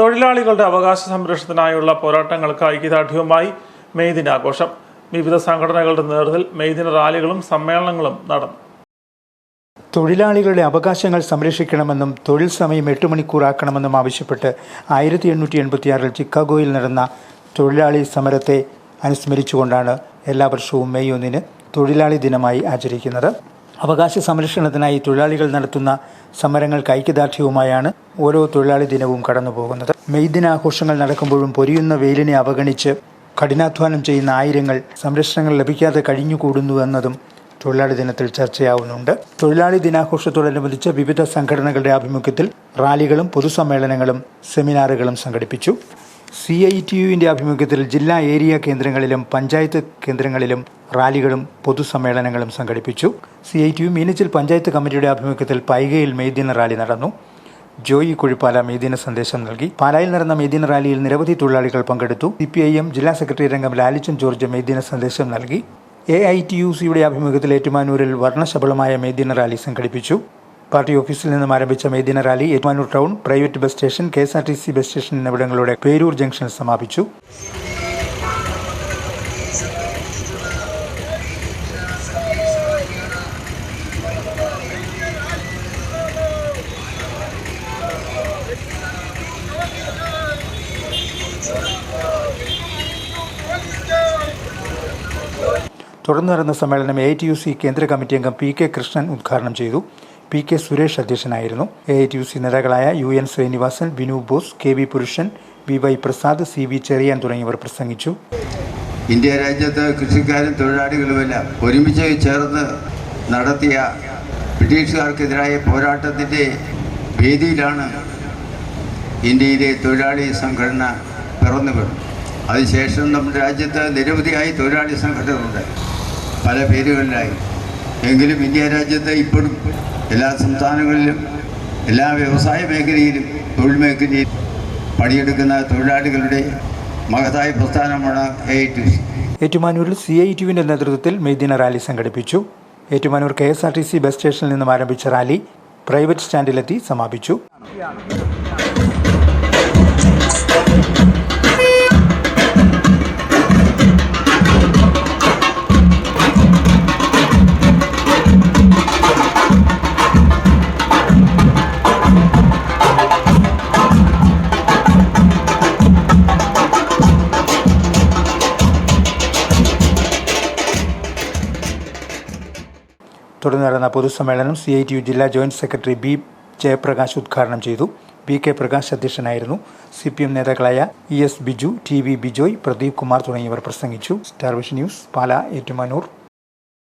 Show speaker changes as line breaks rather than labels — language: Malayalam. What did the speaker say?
തൊഴിലാളികളുടെ അവകാശ സംരക്ഷണത്തിനായുള്ള പോരാട്ടങ്ങൾക്ക് ഐക്യദാർഢ്യവുമായി മെയ് ദിനാഘോഷം വിവിധ സംഘടനകളുടെ നേതൃത്വത്തിൽ മെയ് ദിന റാലികളും സമ്മേളനങ്ങളും നടന്നു.
തൊഴിലാളികളുടെ അവകാശങ്ങൾ സംരക്ഷിക്കണമെന്നും തൊഴിൽ സമയം എട്ട് മണിക്കൂറാക്കണമെന്നും ആവശ്യപ്പെട്ട് ആയിരത്തി എണ്ണൂറ്റി എൺപത്തിയാറിൽ ചിക്കാഗോയിൽ നടന്ന തൊഴിലാളി സമരത്തെ അനുസ്മരിച്ചുകൊണ്ടാണ് എല്ലാ വർഷവും മെയ് ഒന്നിന് തൊഴിലാളി ദിനമായി ആചരിക്കുന്നത്. അവകാശ സംരക്ഷണത്തിനായി തൊഴിലാളികൾ നടത്തുന്ന സമരങ്ങൾക്ക് ഐക്യദാർഢ്യവുമായാണ് ഓരോ തൊഴിലാളി ദിനവും കടന്നുപോകുന്നത്. മെയ് ദിനാഘോഷങ്ങൾ നടക്കുമ്പോഴും പൊരിയുന്ന വെയിലിനെ അവഗണിച്ച് കഠിനാധ്വാനം ചെയ്യുന്ന ആയിരങ്ങൾ സംരക്ഷണങ്ങൾ ലഭിക്കാതെ കഴിഞ്ഞുകൂടുന്നു എന്നതും തൊഴിലാളി ദിനത്തിൽ ചർച്ചയാവുന്നുണ്ട്. തൊഴിലാളി ദിനാഘോഷത്തോടനുബന്ധിച്ച് വിവിധ സംഘടനകളുടെ ആഭിമുഖ്യത്തിൽ റാലികളും പൊതുസമ്മേളനങ്ങളും സെമിനാറുകളും സംഘടിപ്പിച്ചു. സി ഐ ടി യുവിന്റെ ആഭിമുഖ്യത്തിൽ ജില്ലാ ഏരിയ കേന്ദ്രങ്ങളിലും പഞ്ചായത്ത് കേന്ദ്രങ്ങളിലും റാലികളും പൊതുസമ്മേളനങ്ങളും സംഘടിപ്പിച്ചു. C I T U Meenachil panchayat കമ്മിറ്റിയുടെ ആഭിമുഖ്യത്തിൽ പൈകയിൽ മെയ്ദിന റാലി നടന്നു. ജോയി കുഴിപ്പാല മെയ്ദിന സന്ദേശം നൽകി. പാലായിൽ നടന്ന മെയ്ദിന റാലിയിൽ നിരവധി തൊഴിലാളികൾ പങ്കെടുത്തു. സി പി ഐ എം ജില്ലാ സെക്രട്ടറി രംഗം ലാലിച്ചൻ ജോർജ് മെയ്ദിന സന്ദേശം നൽകി. എ ഐ ടി യു സിയുടെ ആഭിമുഖ്യത്തിൽ ഏറ്റുമാനൂരിൽ വർണശബളമായ മെയ്ദിന റാലി സംഘടിപ്പിച്ചു. പാർട്ടി ഓഫീസിൽ നിന്നും ആരംഭിച്ച മെയ്ദിന rally Ettumanoor town private bus station K S R T C bus station എന്നിവിടങ്ങളുടെ Peroor ജംഗ്ഷനിൽ സമാപിച്ചു. തുടർന്ന് നടന്ന സമ്മേളനം എ ടി യു സി കേന്ദ്ര കമ്മിറ്റി അംഗം പി കെ കൃഷ്ണൻ ഉദ്ഘാടനം ചെയ്തു. പി കെ സുരേഷ് അധ്യക്ഷനായിരുന്നു. A I T U C നേതാക്കളായ U N Sreenivasan Binu Bose K V Purushan V Y Prasad C V Cherian തുടങ്ങിയവർ പ്രസംഗിച്ചു.
ഇന്ത്യ രാജ്യത്ത് കൃഷിക്കാരും തൊഴിലാളികളുമെല്ലാം ഒരുമിച്ച് ചേർന്ന് നടത്തിയ ബ്രിട്ടീഷുകാർക്കെതിരായ പോരാട്ടത്തിന്റെ വേദിയിലാണ് ഇന്ത്യയിലെ തൊഴിലാളി സംഘടന പിറന്നു വീണു അതിനുശേഷം നമ്മുടെ രാജ്യത്ത് നിരവധിയായി തൊഴിലാളി സംഘടനകളുണ്ട്. പല പേരുകളിലായി. എങ്കിലും ഇന്ത്യ രാജ്യത്ത് ഇപ്പോഴും എല്ലാ സംസ്ഥാനങ്ങളിലും എല്ലാ വ്യവസായ മേഖലയിലും തൊഴിൽ മേഖലയിലും പണിയെടുക്കുന്ന തൊഴിലാളികളുടെ മഹത്തായ പ്രസ്ഥാനമാണ് എ ടി സി
ഏറ്റുമാനൂരിൽ സി ഐ ടി യുവിന്റെ നേതൃത്വത്തിൽ മെയ്ദിന റാലി സംഘടിപ്പിച്ചു. Ettumanoor K S R T C bus സ്റ്റേഷനിൽ നിന്നും ആരംഭിച്ച റാലി പ്രൈവറ്റ് സ്റ്റാൻഡിലെത്തി സമാപിച്ചു. തുടർന്ന് നടന്ന പൊതുസമ്മേളനം സി ഐ ടി യു ജില്ലാ ജോയിന്റ് സെക്രട്ടറി ബി ജയപ്രകാശ് ഉദ്ഘാടനം ചെയ്തു. ബി കെ പ്രകാശ് അധ്യക്ഷനായിരുന്നു. സി പി എം നേതാക്കളായ E S Biju T V Bijoy Pradeep Kumar തുടങ്ങിയവർ പ്രസംഗിച്ചു. Star vision news Pala Ettumanoor.